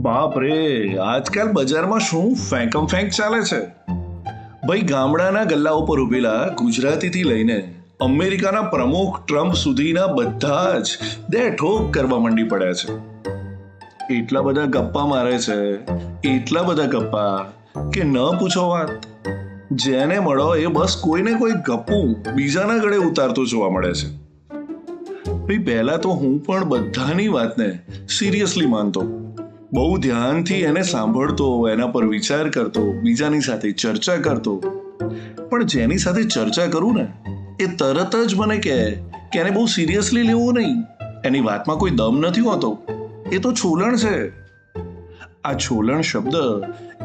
બાપ રે, આજકાલ બજારમાં શું ફેંકમ ફેંક ચાલે છે? ભાઈ, ગામડાના ગલ્લા ઉપર ઉભેલા ગુજરાતીથી લઈને અમેરિકાના પ્રમુખ ટ્રમ્પ સુધીના બધા જ દેઠોક કરવા માંડી પડ્યા છે. એટલા બધા ગપ્પા મારે છે, એટલા બધા ગપ્પા કે ન પૂછો વાત. જેને મળો એ બસ કોઈને કોઈ ગપ્પું બીજાના ગળે ઉતારતો જોવા મળે છે. ભાઈ, પહેલા તો હું પણ બધાની વાતને સિરિયસલી માનતો. બહુ ધ્યાનથી એને સાંભળતો, એના પર વિચાર કરતો, બીજાની સાથે ચર્ચા કરતો. પણ જેની સાથે ચર્ચા કરું ને, એ તરત જ મને કહે કે એને બહુ સિરિયસલી લેવું નહીં. એની વાતમાં કોઈ દમ નથી હોતો. એ તો છોલણ છે. આ છોલણ શબ્દ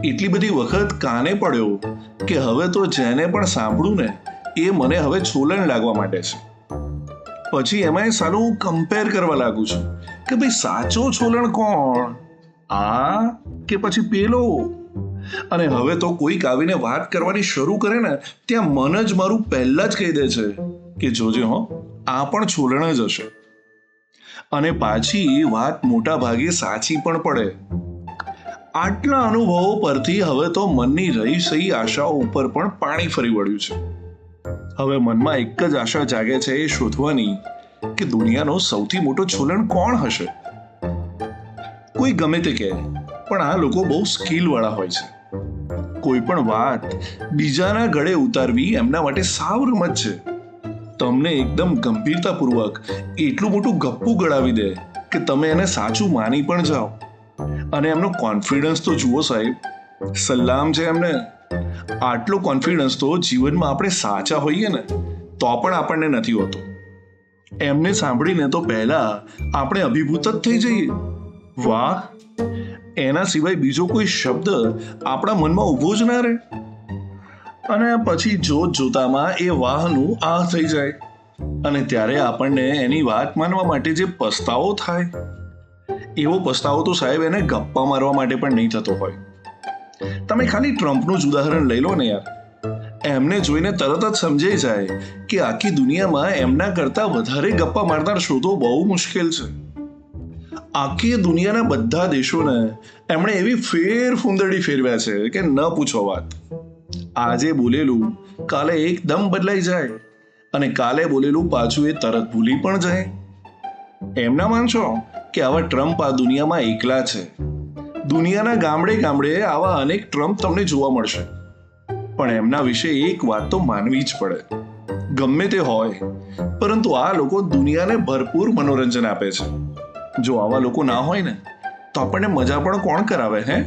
એટલી બધી વખત કાને પડ્યો કે હવે તો જેને પણ સાંભળું ને, એ મને હવે છોલણ લાગવા માટે છે. પછી એમાંય સાલું હું કમ્પેર કરવા લાગુ છું કે ભાઈ સાચો છોલણ કોણ? આ કે પછી પેલો? અને હવે તો કોઈક આવીને વાત કરવાની શરૂ કરે ને, ત્યાં મન જ મારું પહેલા જ કહી દે છે કે, જોજે હો, આ પણ છોલણ જ હશે. અને પાછી વાત મોટા ભાગે સાચી પણ પડે. આટલા અનુભવો પરથી હવે તો મનની રહી સહી આશાઓ ઉપર પણ પાણી ફરી વળ્યું છે. હવે મનમાં એક જ આશા જાગે છે એ શોધવાની કે દુનિયાનો સૌથી મોટો છોલણ કોણ હશે? કોઈ ગમે તે કહે, પણ આ લોકો બહુ સ્કિલ વાળા હોય છે. કોઈ પણ વાત બીજાના ગળે ઉતારવી એમના માટે સાવ રમત છે. તમને એકદમ ગંભીરતાપૂર્વક એટલું મોટું ગપ્પું ગળાવી દે કે તમે એને સાચું માની પણ જાઓ. અને એમનો કોન્ફિડન્સ તો જુઓ સાહેબ, સલામ છે એમને. આટલો કોન્ફિડન્સ તો જીવનમાં આપણે સાચા હોઈએ ને, તો પણ આપણને નથી હોતો. એમને સાંભળીને તો પહેલા આપણે અભિભૂત જ થઈ જઈએ. વાહ. એના સિવાય બીજો કોઈ શબ્દ આપણા મનમાં ઊભો જ ના રહે. અને પછી જોત જોતામાં એ વાહનું આ થઈ જાય. અને ત્યારે આપણને એની વાત માનવા માટે જે પસ્તાવો થાય. એવો પસ્તાવો તો સાહેબ એને ગપ્પા મારવા માટે પણ નહીં થતો હોય. તમે ખાલી ટ્રમ્પનું જ ઉદાહરણ લઈ લો ને યાર. એમને જોઈને તરત જ સમજાઈ જાય કે આખી દુનિયામાં એમના કરતા વધારે ગપ્પા મારનાર શોધો બહુ મુશ્કેલ છે. આખી દુનિયાના બધા દેશોને એમણે એવી ફેર ફૂંદડી ફેરવ્યા છે કે ન પૂછો વાત. આજે બોલેલું કાલે એકદમ બદલાઈ જાય અને કાલે બોલેલું પાછું એ તરત ભૂલી પણ જાય. એમના માનશો કે આવા ટ્રમ્પ આ દુનિયામાં એકલા છે? દુનિયાના ગામડે ગામડે આવા અનેક ટ્રમ્પ તમને જોવા મળશે. પણ એમના વિશે એક વાત તો માનવી જ પડે. ગમે તે હોય, પરંતુ આ લોકો દુનિયાને ભરપૂર મનોરંજન આપે છે. જો આવા લોકો ના હોય ને તો આપણને મજા પણ કોણ કરાવે હે?